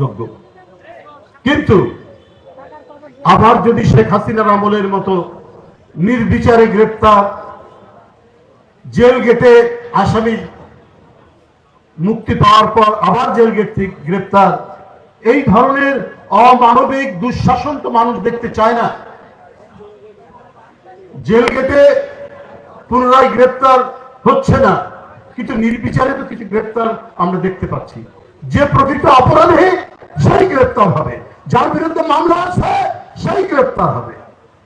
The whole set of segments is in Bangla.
যোগ্য। কিন্তু আবার যদি শেখ হাসিনার আমলের মতো নির্বিচারে গ্রেপ্তার, জেল গেটে আসামি মুক্তি পাওয়ার পর আবার জেল গেট গ্রেপ্তার, এই ধরনের অমানবিক দুঃশাসন তো মানুষ দেখতে চায় না। জেল গেটে পুনরায় গ্রেপ্তার হচ্ছে না, কিন্তু নির্বিচারে তো কিছু গ্রেপ্তার আমরা দেখতে পাচ্ছি। যে প্রকৃত অপরাধে সেই গ্রেপ্তার হবে। যার বিরুদ্ধে মামলা আছে, সেই গ্রেপ্তার হবে।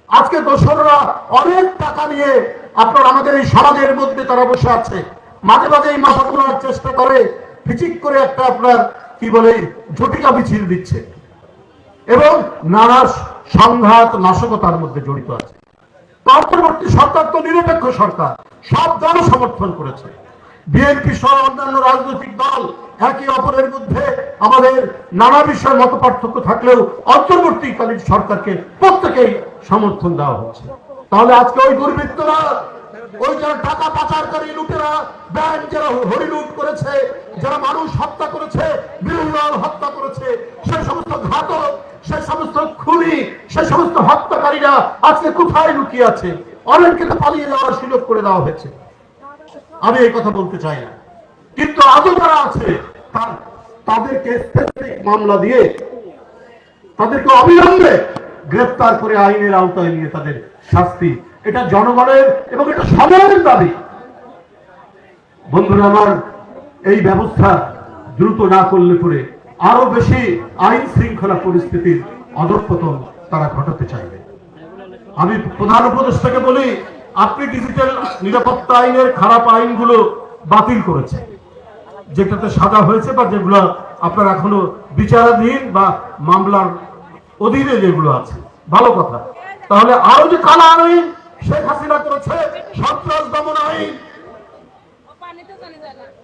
আজকে দোসররা অনেক টাকা নিয়ে আপনার আমাদের এই সমাজের মধ্যে তারা বসে আছে। মাঝে মাঝে এই মাথা তোলার চেষ্টা করে ফিচিক করে একটা আপনার, কি বলে, ঝটিকা মিছিল দিচ্ছে। এবং নানা সংঘাত নাশকতার মধ্যে জড়িত আছে। অন্তর্বর্তী সরকার তো নিরপেক্ষ সরকার, সব দল সমর্থন করেছে। বিএনপি সহ অন্যান্য রাজনৈতিক দল একে অপরের মধ্যে আমাদের নানা বিষয়ে মত পার্থক্য থাকলেও অন্তর্বর্তীকালীন সরকারকে প্রত্যেকেই সমর্থন দেওয়া হচ্ছে। তাহলে আজকে ওই দুর্বৃত্তরা, ওই যারা টাকা পাচারকারী লুটেরা, ব্যাংক যারা হরিলুট করেছে, যারা মানুষ হত্যা করেছে বিরোধীদল হত্যা করেছে, সে সমস্ত ঘাতক, সে সমস্ত খুনি, সে সমস্ত হত্যাকারীরা আজকে কোথায় লুকিয়ে আছে? অনেককে তো পালিয়ে যাওয়ার সুযোগ করে দেওয়া হয়েছে। আমি এই কথা বলতে চাই না। কিন্তু আজও যারা আছে তাদেরকে স্পেসিফিক মামলা দিয়ে, তাদেরকে অবিলম্বে গ্রেপ্তার করে আইনের আওতায় নিয়ে তাদের শাস্তি। এটা জনগণের এবং এটা সময়ের দাবি। বন্ধুরা, আমার এই ব্যবস্থা দ্রুত না করলে পরে আরও বেশি আইন শৃঙ্খলা পরিস্থিতির অধঃপতন তারা ঘটাতে চাইবে। আমি প্রধান উপদেষ্টাকে বলি আপনি ডিজিটাল নিরাপত্তা আইনের খারাপ আইনগুলো বাতিল করেছে যেটাতে সাজা হয়েছে বা যেগুলো আপনার এখনও বিচারাধীন বা মামলার অধীনে যেগুলো আছে। ভালো কথা। তাহলে আরও যে কালা আইন শেখ হাসিনা করেছে, সন্ত্রাস দমন আইন।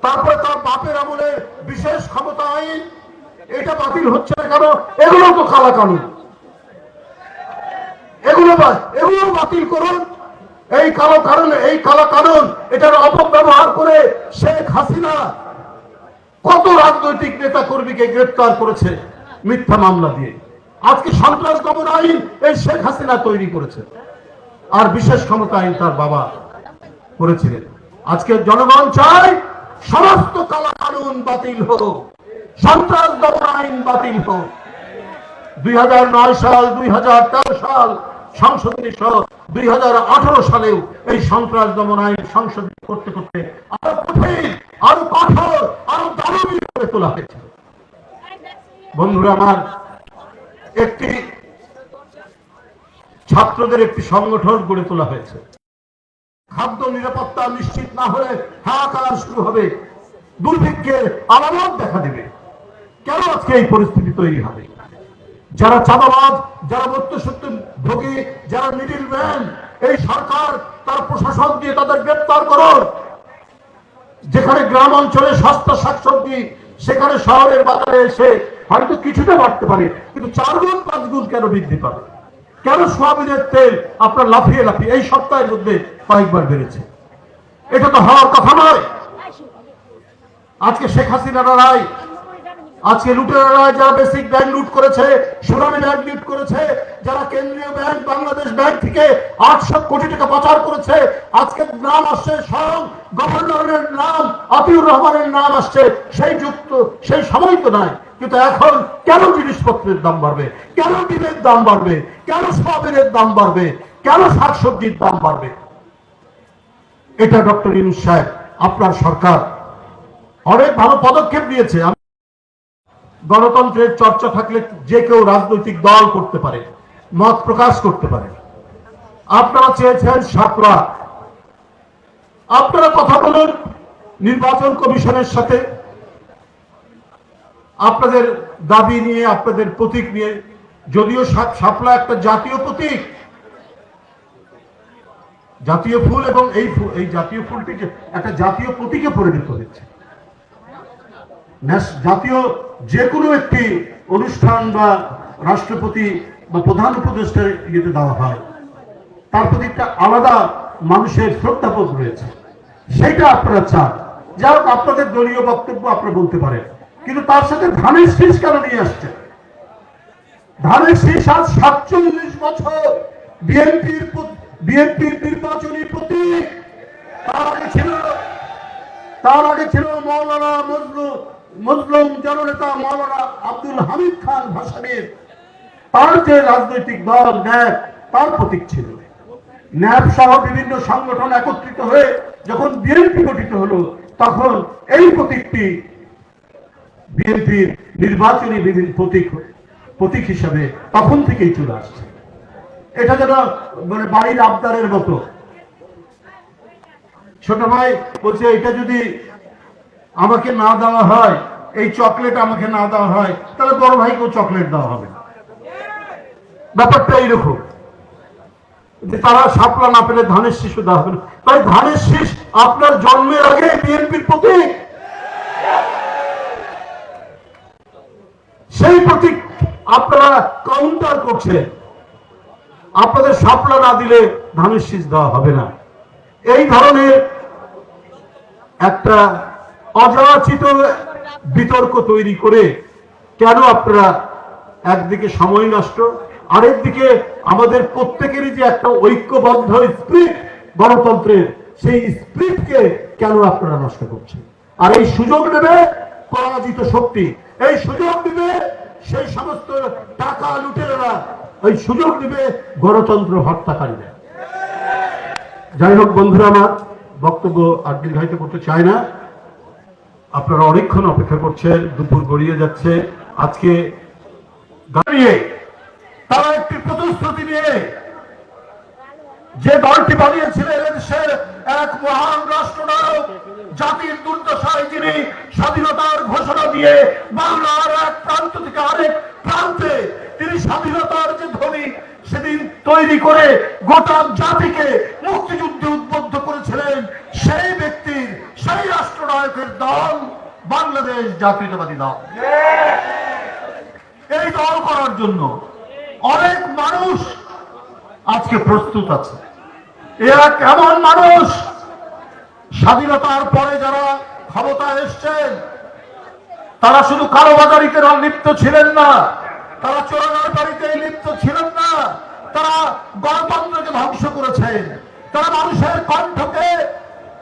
তারপরে তার বাপের আমলে বিশেষ ক্ষমতা আইন। এটা বাতিল হচ্ছে না কেন? এগুলো তো কালা কানুন এগুলো এগুলো বাতিল করুন। এই কালো কারণে, এই কালো কারণ, এটার অপব্যবহার করে শেখ হাসিনা কত রাজনৈতিক নেতা কর্মীকে গ্রেপ্তার করেছে মিথ্যা মামলা দিয়ে। আজকে সন্ত্রাস দমন আইন এই শেখ হাসিনা তৈরি করেছে। আর বিশেষ ক্ষমতা আইন তার বাবা করেছিলেন। আজকে জনগণ চায় সমস্ত কালা কানুন বাতিল হোক সন্ত্রাস দমন আইন বাতিল হোক। দুই হাজার নয় সাল, দুই সাল সংশোধনী সহ দুই সালেও এই সন্ত্রাস দমন আইন সংশোধন করতে করতে আরও কঠিন, আরও কঠোর, আরও করে তোলা হয়েছে। বন্ধুরা আমার, একটি ছাত্রদের একটি সংগঠন গড়ে তোলা হয়েছে। খাদ্য নিরাপত্তা নিশ্চিত না হলে হাহাকার শুরু হবে। দুর্ভিক্ষের আলামত দেখা দেবে। কেন আজকে এই পরিস্থিতি তৈরি হবে? যারা চাঁদাবাদ যারা মধ্যসত্য ভোগী, যারা মিডিল ম্যান এই সরকার, তার প্রশাসন দিয়ে তাদের গ্রেপ্তার করুন। যেখানে গ্রাম অঞ্চলে সস্তা শাকসবজি, সেখানে শহরের বাজারে এসে হয়তো কিছুটা বাড়তে পারে, কিন্তু চার গুণ, পাঁচ গুণ কেন বৃদ্ধি পাবে? কেন সোয়াবিনের তেল আপনার লাফিয়ে লাফিয়ে এই সপ্তাহের মধ্যে কয়েকবার বেড়েছে? এটা তো হওয়ার কথা নয়। আজকে শেখ হাসিনা রায় আজকে লুটেরারা যারা বেসিক ব্যাংক লুট করেছে সোনালী ব্যাংক লুট করেছে, যারা কেন্দ্রীয় ব্যাংক বাংলাদেশ ব্যাংক থেকে আটশো কোটি টাকা পাচার করেছে, আজকে নাম আসছে স্বয়ং গভর্নরের নাম আতিউর রহমানের নাম আসছে। সেই যুক্ত, সেই সময় তো নাই, কিন্তু এখন কেন জিনিসপত্রের দাম বাড়বে? কেন ডিমের দাম বাড়বে? কেন সয়াবিনের দাম বাড়বে? কেন শাকসবজির দাম বাড়বে? এটা ডক্টর ইনুস সাহেব, আপনার সরকার অনেক ভালো পদক্ষেপ নিয়েছে। গণতন্ত্রের চর্চা থাকলে যে কেউ রাজনৈতিক দল করতে পারে, মত প্রকাশ করতে পারে। আপনারা চেয়েছেন সাতরা। আপনারা কথা বলুন নির্বাচন কমিশনের সাথে। আপনাদের দাবি নিয়ে, আপনাদের প্রতীক নিয়ে, যদিও সাপ- শাপলা একটা জাতীয় প্রতীক। জাতীয় ফুল এবং এই এই জাতীয় ফুলটিকে একটা জাতীয় প্রতীকে পরিণত হয়েছে। জাতীয় যে কোনো একটি অনুষ্ঠান বা রাষ্ট্রপতি বা প্রধান উপদেষ্টার ইয়েতে দেওয়া হয়। তার প্রতি একটা আলাদা মানুষের শ্রদ্ধাবোধ রয়েছে। সেটা আপনারা চান। যা হোক, আপনাদের দলীয় বক্তব্য আপনারা বলতে পারেন। কিন্তু তার সাথে ধানের শীষ কেন নিয়ে আসছে ধানের শীষ আজ সাতচল্লিশ বছর বিএনপির বিএনপির নির্বাচনী প্রতীক। তার আগে ছিল তার আগে ছিল মৌলানা মজলু মজলুম জননেতা মৌলানা আব্দুল হামিদ খান ভাসানির তার যে রাজনৈতিক দল ন্যাপ তার প্রতীক ছিল। ন্যাপ সহ বিভিন্ন সংগঠন একত্রিত হয়ে যখন বিএনপি গঠিত হলো, তখন এই প্রতীকটি বিএনপির নির্বাচনী বিভিন্ন প্রতীক প্রতীক হিসাবে তখন থেকেই চলে আসছে। এটা যেন মানে বাড়ির আবদারের মতো। ছোট ভাই বলছে, এটা যদি আমাকে না দেওয়া হয়, এই চকলেট আমাকে না দেওয়া হয়, তাহলে বড় ভাইকেও চকলেট দেওয়া হবে। ব্যাপারটা এইরকম যে তারা সাপলা না পেলে ধানের শিশু দেওয়া হবে না। তাই ধানের শীষ আপনার জন্মের আগে বিএনপির প্রতীক সেই প্রতীক আপনারা কাউন্টার করছেন আপনাদের সাপলা না দিলে ধানের শীষ দেওয়া হবে না এই ধরনের একটা অযাচিত বিতর্ক তৈরি করে কেন আপনারা একদিকে সময় নষ্ট, আরেকদিকে আমাদের প্রত্যেকেরই যে একটা ঐক্যবদ্ধ স্প্রিট গণতন্ত্রের, সেই স্প্রিটকে কেন আপনারা নষ্ট করছেন? আর এই সুযোগ নেবে পরাজিত শক্তি, এই সুযোগ নেবে সেই সমস্ত টাকা লুটেরা, এই সুযোগ দিবে গণতন্ত্র হত্যাকারীরা। যাই হোক বন্ধুরা, আমার বক্তব্য আর দীর্ঘায়িত করতে চায় না। আপনারা অনেকক্ষণ অপেক্ষা করছেন দুপুর গড়িয়ে যাচ্ছে। আজকে দাঁড়িয়ে তারা একটি প্রতিশ্রুতি নিয়ে যে দলটি বানিয়েছিলেন দেশের এক মহান রাষ্ট্রনায়ক, জাতির দুর্দশায় যিনি স্বাধীনতার ঘোষণা দিয়ে বাংলার এক প্রান্ত থেকে আরেক প্রান্তে তিনি স্বাধীনতার যে ধ্বনি সেদিন তৈরি করে গোটা জাতিকে মুক্তিযুদ্ধে উদ্বুদ্ধ করেছিলেন, সেই রাষ্ট্রনায়কের দল বাংলাদেশ জাতীয়তাবাদী দল। এই দল করার জন্য অনেক মানুষ আজকে প্রস্তুত আছে। এরা কেমন মানুষ? স্বাধীনতার পরে যারা ক্ষমতায় এসছেন তারা শুধু কারোবাজারিতে লিপ্ত ছিলেন না। তারা চোরাগার বাড়িতে লিপ্ত ছিলেন না। তারা গণতন্ত্রকে ধ্বংস করেছেন। তারা মানুষের কণ্ঠকে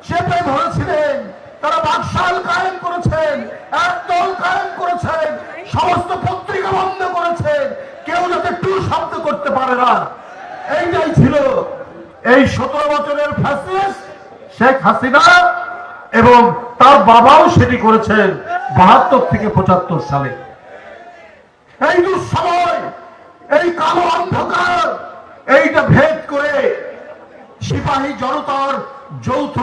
চেপে ধরেছিলেন। তারা বাকশাল কায়েম করেছেন, একদল কায়েম করেছেন, সমস্ত পত্রিকা বন্ধ করেছেন, কেউ যাতে টু শব্দ করতে পারে না। এইটাই ছিল এই সতেরো বছরের ফ্যাসিস্ট শেখ হাসিনা এবং তার বাবাও সেটি করেছেন বাহাত্তর থেকে পঁচাত্তর সালে। এই দুঃসময়, এই কালো অন্ধকার, এইটা ভেদ করে সিপাহী জনতার যৌথ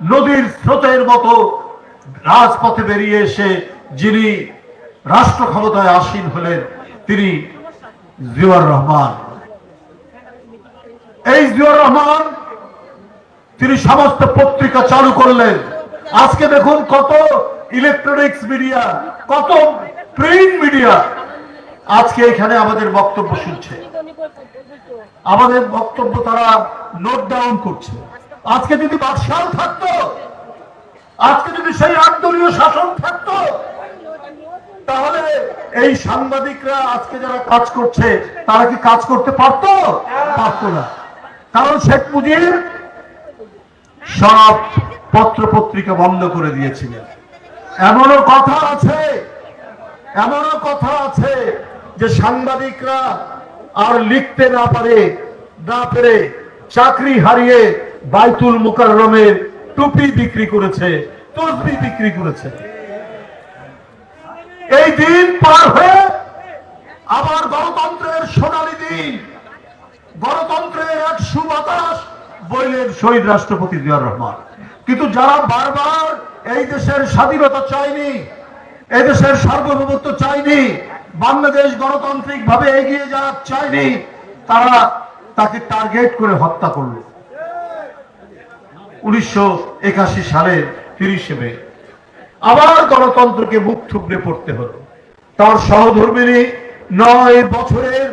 নদীর স্রোতের মতো রাজপথে বেরিয়ে এসে যিনি রাষ্ট্র ক্ষমতায় আসীন হলেন, তিনি জিয়াউর রহমান। এই জিয়াউর রহমান, তিনি সমস্ত পত্রিকা চালু করলেন। আজকে দেখুন কত ইলেকট্রনিক্স মিডিয়া কত প্রিন্ট মিডিয়া আজকে এখানে আমাদের বক্তব্য শুনছে। আমাদের বক্তব্য তারা নোট ডাউন করছে। আজকে যদি বাদশাল থাকতো, আজকে যদি সেই আন্দোলনীয় শাসন থাকতো, তাহলে এই সাংবাদিকরা আজকে যারা কাজ করছে, তারা কি কাজ করতে পারতো? পারতো না। কারণ শেখ মুজিব সব পত্র পত্রিকা বন্ধ করে দিয়েছিলেন। এমনও কথা আছে, এমনও কথা আছে যে সাংবাদিকরা আর লিখতে না পারে, না পেরে চাকরি হারিয়ে বাইতুল মুকাররমের টুপি বিক্রি করেছে, তসবি বিক্রি করেছে। এই দিন পার হয়ে আবার গণতন্ত্রের সোনালী দিন। গণতন্ত্রের এক সুবাতাস বইলেন শহীদ রাষ্ট্রপতি জিয়াউর রহমান। কিন্তু যারা বারবার এই দেশের স্বাধীনতা চায়নি, এই দেশের সার্বভৌমত্ব চায়নি, বাংলাদেশ গণতান্ত্রিক ভাবে এগিয়ে যাওয়া চায়নি, তারা তাকে টার্গেট করে হত্যা করল। উনিশশো একাশি সালের তিরিশে মে। আবার গণতন্ত্রকে মুখ থুবড়ে পড়তে হলো। তার সহধর্মিনী নয় বছরের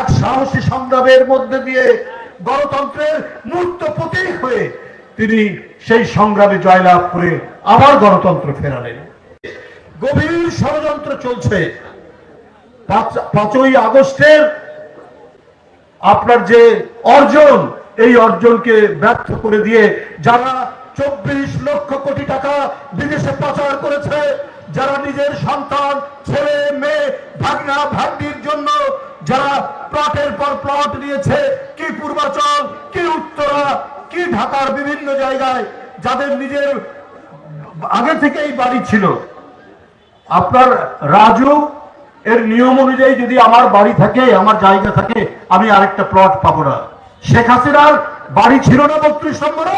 এক সাহসী সংগ্রামের মধ্যে দিয়ে গণতন্ত্রের মূর্ত প্রতীক হয়ে তিনি সেই সংগ্রামে জয়লাভ করে আবার গণতন্ত্র ফেরালেন। গভীর ষড়যন্ত্র চলছে। পাঁচই আগস্টের আপনার যে অর্জন এই অর্জনকে ব্যর্থ করে দিয়ে যারা চব্বিশ লক্ষ কোটি টাকা বিদেশে পাচার করেছে, যারা নিজের সন্তান, ছেলে, মেয়ে, ভাগনা, ভাগ্নির জন্য যারা প্লটের পর প্লট নিয়েছে, কি পূর্বাচল, কি উত্তরা, কি ঢাকার বিভিন্ন জায়গায় যাদের নিজের আগে থেকেই বাড়ি ছিল। আপনার রাজু, এর নিয়ম অনুযায়ী যদি আমার বাড়ি থাকে, আমার জায়গা থাকে, আমি আরেকটা প্লট পাবো না। শেখ হাসিনার বাড়ি ছিল না বত্রিশ নম্বরে?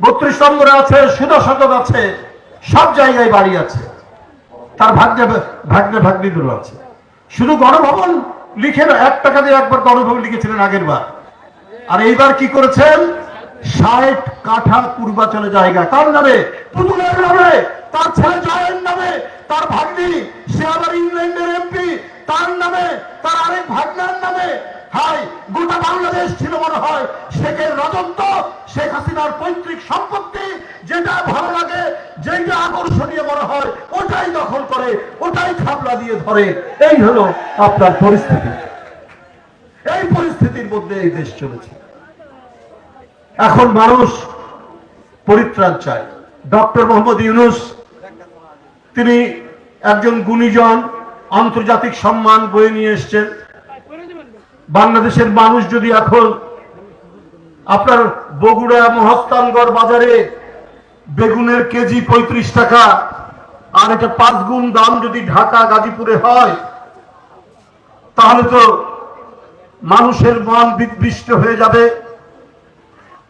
বত্রিশ নম্বরে আছে সুদর্শন আছে, সব জায়গায় বাড়ি আছে। তার ভাগ্নে ভাগ্নে ভাগ্নিগুলো আছে। শুধু গণভবন লিখে না, এক টাকা দিয়ে একবার গণভবন লিখেছিলেন আগের বার। আর এইবার কি করেছেন? ষাট কাঠা পূর্বাচলে জায়গা। কার নামে? পুতুলের নামে। তার ছেলে জয়ের নামে। তার ভাগ্নি, সে আবার ইংল্যান্ডের এমপি। তার নামে, তার আরেক ভাগ্নার নামে। হাই গোটা বাংলাদেশ ছিল মনে হয় শেখের রাজত্ব, শেখ হাসিনার পৈতৃক সম্পত্তি, যেটা ভালো লাগে, যেটা আকর্ষণীয় মনে হয়, ওটাই দখল করে, ওটাই খাবলা দিয়ে ধরে। এই হলো আপনার পরিস্থিতি। এই পরিস্থিতির মধ্যে এই দেশ চলেছে। এখন মানুষ পরিত্রাণ চায়। ডক্টর মোহাম্মদ ইউনুস, তিনি একজন গুণীজন, আন্তর্জাতিক সম্মান বয়ে নিয়ে এসছেন। বাংলাদেশের মানুষ যদি এখন আপনার বগুড়া মহস্তানগড় বাজারে বেগুনের কেজি পঁয়ত্রিশ টাকা, আর এটা পাঁচ গুণ দাম যদি ঢাকা, গাজীপুরে হয়, তাহলে তো মানুষের মন বিদ্বিষ্ট হয়ে যাবে।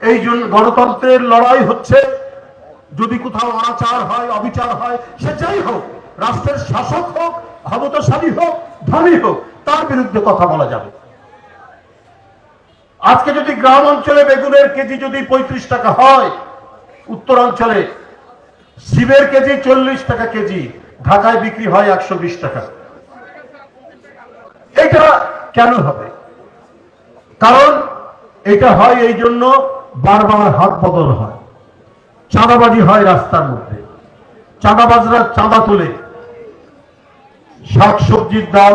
এই জন্য গণতন্ত্রের লড়াই হচ্ছে। যদি কোথাও অনাচার হয়, অবিচার হয়, সে যাই হোক, রাষ্ট্রের শাসক হোক, ক্ষমতাশালী হোক, ধনী হোক, তার বিরুদ্ধে কথা বলা যাবে। আজকে যদি গ্রাম অঞ্চলে বেগুনের কেজি যদি পঁয়ত্রিশ টাকা হয় উত্তরাঞ্চলে শিবের কেজি চল্লিশ টাকা কেজি, ঢাকায় বিক্রি হয় একশো বিশ টাকা। এটা কেন হবে? কারণ এটা হয় এই জন্য বারবার হাত বদল হয়। চাঁদাবাজি হয় রাস্তার মধ্যে। চাঁদাবাজরা চাঁদা তোলে। শাক সবজির দাম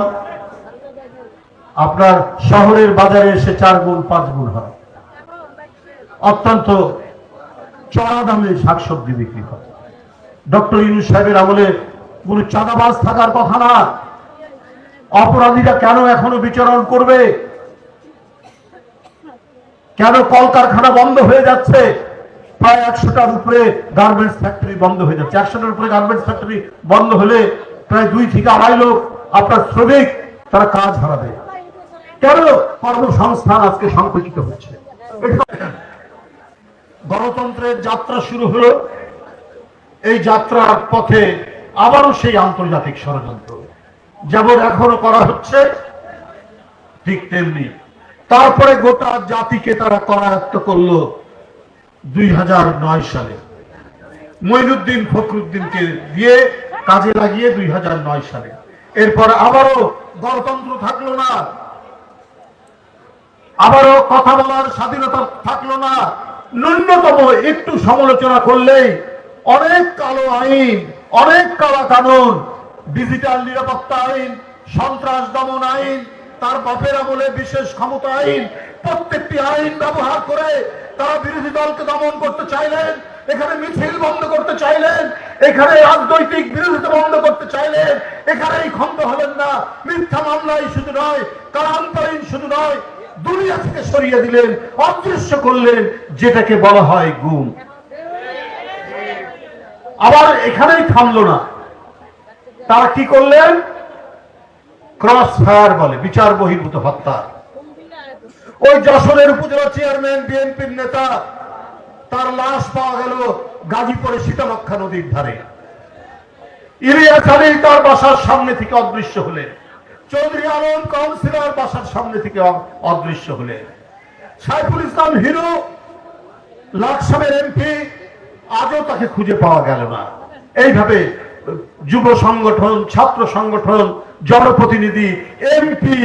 আপনার শহরের বাজারে এসে চার গুণ, পাঁচ গুণ হয়। অত্যন্ত চড়া দামে শাকসবজি বিক্রি হয়। ডক্টর ইনু সাহেবের আমলে কোন চাঁদাবাজ থাকার কথা না। অপরাধীরা কেন এখনও বিচরণ করবে? কেন কলকারখানা বন্ধ হয়ে যাচ্ছে? প্রায় একশোটার উপরে গার্মেন্টস ফ্যাক্টরি বন্ধ হয়ে যাচ্ছে। একশোটার উপরে গার্মেন্টস ফ্যাক্টরি বন্ধ হলে প্রায় দুই থেকে আড়াই লোক আপনার শ্রমিক, তারা কাজ হারাবে। কেন কর্মসংস্থান আজকে সংকুচিত হচ্ছে? গণতন্ত্রের যাত্রা শুরু হলো। এই যাত্রার পথে আবারও সেই আন্তর্জাতিক ষড়যন্ত্র। যেমন এখনও করা হচ্ছে, ঠিক তেমনি। তারপরে গোটা জাতিকে তারা করায়ত্ত করল দুই সালে। মঈনুদ্দিন ফখরুদ্দিনকে দিয়ে কাজে লাগিয়ে দুই হাজার নয় সালে। এরপর আবারও গণতন্ত্র থাকল না আবারও কথা বলার স্বাধীনতা থাকল না। ন্যূনতম একটু সমালোচনা করলেই অনেক কালো আইন, অনেক কালা কানুন, ডিজিটাল নিরাপত্তা আইন, সন্ত্রাস দমন আইন, তার বাপের আমলে বিশেষ ক্ষমতা আইন, প্রত্যেকটি আইন ব্যবহার করে তারা বিরোধী দলকে দমন করতে চাইলেন, এখানে মিছিল বন্ধ করতে চাইলেন, এখানে রাজনৈতিক বিরোধিতা বন্ধ করতে চাইলেন, এখানেই খন্ড হলেন না। মিথ্যা মামলাই শুধু নয়, কালান্তরীণ শুধু নয় দুনিয়া থেকে সরিয়ে দিলেন, অদৃশ্য করলেন, যেটাকে বলা হয় গুম। আবার এখানেই থামলো না। তারা কি করলেন? ক্রস ফায়ার বলে, বিচার বহির্ভূত হত্যা। ওই যশোরের উপজেলা চেয়ারম্যান, বিএনপির নেতা, তার লাশ পাওয়া গেল গাজীপুরে সীতামক্ষা নদীর ধারে। ইলিয়াস আলী তার বাসার সামনে থেকে অদৃশ্য হলেন। চৌধুরী আলম কাউন্সিলর বাসার সামনে থেকে অদৃশ্য হলেন সাইফুল ইসলাম হিরো, লাকসামের এমপি, আজও তাকে খুঁজে পাওয়া গেল না। এইভাবে যুব সংগঠন, ছাত্র সংগঠন, জনপ্রতিনিধি, এমপি,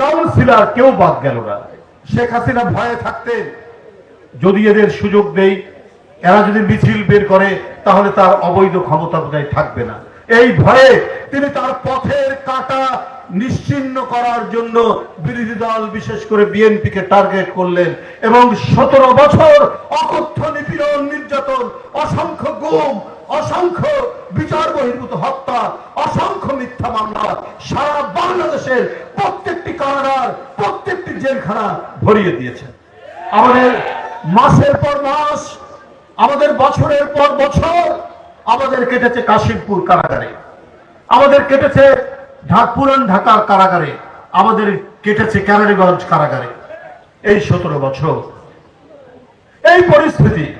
কাউন্সিলর কেউ বাদ গেল না। শেখ হাসিনা ভয়ে থাকতেন। যদি এদের সুযোগ দেই, এরা যদি মিছিল বের করে, তাহলে তার অবৈধ ক্ষমতা থাকবে না। এই ভয়ে তিনি তার পথের কাটা নিশ্চিন্ন করার জন্য বিরোধী দল, বিশেষ করে বিএনপিকে টার্গেট করলেন এবং সতেরো বছর অকথ্য, নিপীড়ন, নির্যাতন, অসংখ্য গুম, অসংখ্য বিচার বহির্ভূত হত্যা, অসংখ্য মিথ্যা মামলা সারা বাংলাদেশের প্রত্যেকটি কারাগার, প্রত্যেকটি জেলখানা ভরিয়ে দিয়েছে। আমাদের মাসের পর মাস, আমাদের বছরের পর বছর আমাদের কেটেছে কাশিমপুর কারাগারে। আমাদের কেটেছে ঢাক পুরান ঢাকার কারাগারে। আমাদের কেটেছে ক্যানারিগঞ্জ কারাগারে। এই সতেরো বছর। এই পরিস্থিতি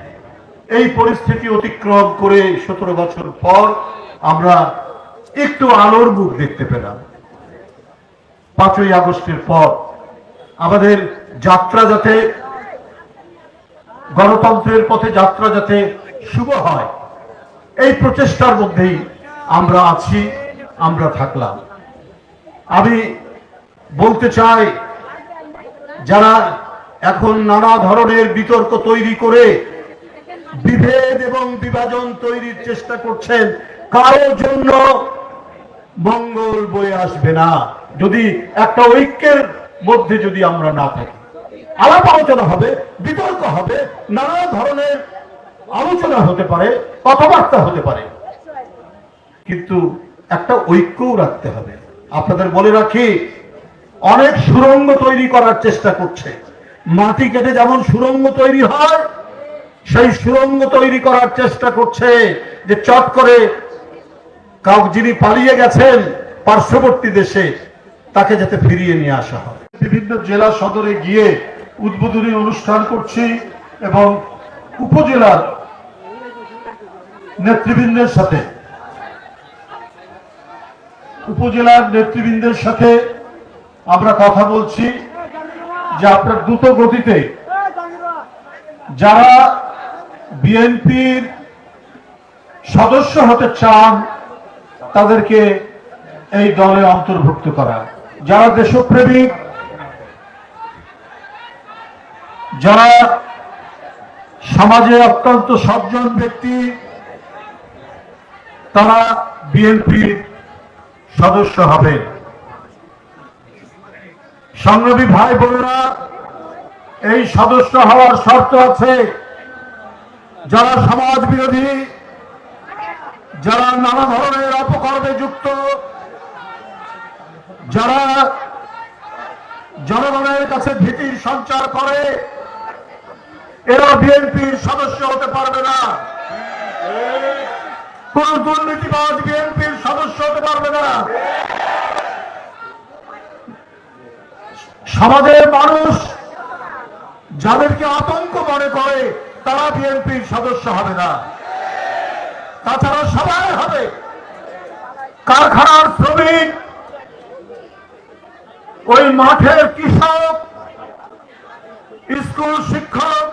এই পরিস্থিতি অতিক্রম করে সতেরো বছর পর আমরা একটু আলোর মুখ দেখতে পেলাম। পাঁচই আগস্টের পর আমাদের যাত্রা যাতে, গণতন্ত্রের পথে যাত্রা যাতে শুভ হয় এই প্রচেষ্টার মধ্যেই আমরা আছি, আমরা থাকলাম। আমি বলতে চাই, যারা এখন নানা ধরনের বিতর্ক তৈরি করে বিভেদ এবং বিভাজন তৈরির চেষ্টা করছেন, কারোর জন্য মঙ্গল বয়ে আসবে না। যদি একটা ঐক্যের মধ্যে যদি আমরা না থাকি, আলাপ আলোচনা হবে, বিতর্ক হবে, নানা ধরনের আলোচনা হতে পারে, কথাবার্তা হতে পারে। কিন্তু একটা ঐক্যও রাখতে হবে। আপনাদের বলে রাখি, অনেক সুরঙ্গ তৈরি করার চেষ্টা করছে। মাটি কেটে যেমন সুরঙ্গ তৈরি হয়, সেই সুরঙ্গ তৈরি করার চেষ্টা করছে যে চট করে কাউ যিনি পালিয়ে গেছেন পার্শ্ববর্তী দেশে, তাকে যাতে ফিরিয়ে নিয়ে আসা হয়। বিভিন্ন জেলা সদরে গিয়ে উদ্বোধনী অনুষ্ঠান করছি এবং উপজেলার নেতৃবৃন্দের সাথে। উপজেলার নেতৃবৃন্দের সাথে আমরা কথা বলছি যে আপনার দ্রুত গতিতে যারা বিএনপির সদস্য হতে চান, তাদেরকে এই দলে অন্তর্ভুক্ত করা। যারা দেশপ্রেমিক যারা সমাজে অত্যন্ত সজ্জন ব্যক্তি তারা বিএনপির সদস্য হবে। সংগ্রামী ভাই বোনেরা, এই সদস্য হওয়ার শর্ত আছে। যারা সমাজ বিরোধী যারা নানা ধরনের অপকর্মে যুক্ত, যারা জনগণের কাছে ভীতির সঞ্চার করে, এরা বিএনপির সদস্য হতে পারবে না। কোন দুর্নীতিবাজ বিএনপির সদস্য হতে পারবে না? সমাজের মানুষ যাদেরকে আতঙ্ক মনে করে, তারা বিএনপির সদস্য হবে না। তাছাড়া সবাই হবে। কারখানার শ্রমিক, ওই মাঠের কৃষক, স্কুল শিক্ষক,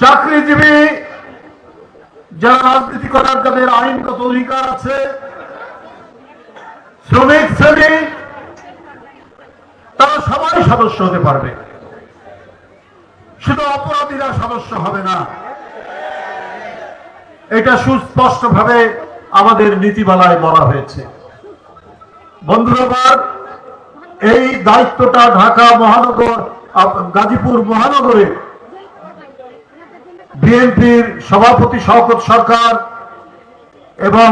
চাকরিজীবী যারা রাজনীতি করার যাদের আইনগত অধিকার আছে, শ্রমিক, শ্রেণি, তারা সবাই সদস্য হতে পারবে। শুধু অপরাধীরা সদস্য হবে না। এটা সুস্পষ্ট ভাবে আমাদের নীতিমালায় বলা হয়েছে। বন্ধুরা এই দায়িত্বটা ঢাকা মহানগর গাজীপুর মহানগরে বিএনপির সভাপতি শওকত সরকার এবং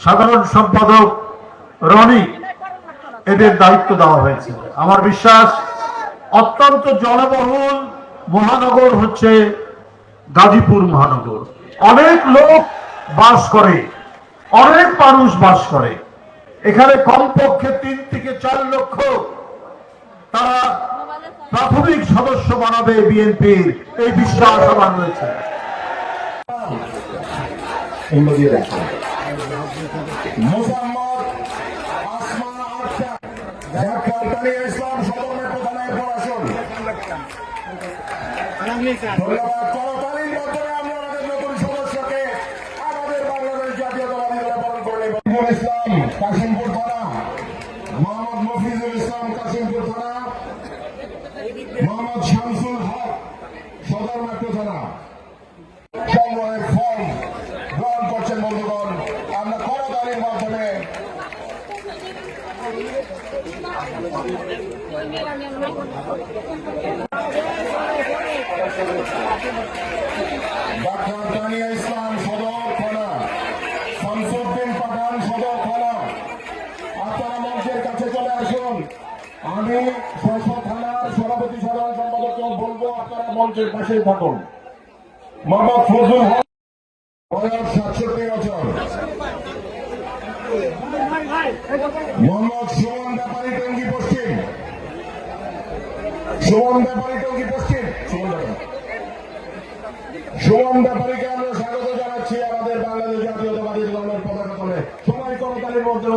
সাধারণ সম্পাদক রনি এদের দায়িত্ব দেওয়া হয়েছে। আমার বিশ্বাস, অত্যন্ত জনবহুল মহানগর হচ্ছে গাজীপুর মহানগর। অনেক লোক বাস করে, অনেক মানুষ বাস করে। এখানে কমপক্ষে তিন থেকে চার লক্ষ তারা প্রাথমিক সদস্য বানাবে বিএনপির। এই বিশ্বাস আমার রয়েছে। ইসলাম কাশিমপুর থানা মোহাম্মদ মফিজুল ইসলাম কাশিমপুর থানা ইসলাম সদর থানা, শামসুদ্দিন পাঠান সদর থানা। আপনারা মঞ্চের কাছে চলে আসুন। আমি ছশো থানার সভাপতি সাধারণ সম্পাদককে বলব, আপনারা সুমন ব্যাপারী টঙ্গী পশ্চিম সুমন ব্যাপারীটাও কি পশ্চিম সুমন সুমন ব্যাপারীকে আমরা স্বাগত জানাচ্ছি আমাদের বাংলাদেশ জাতীয়তাবাদী দলের পতাকা তলে। সবাই করতালির মধ্যে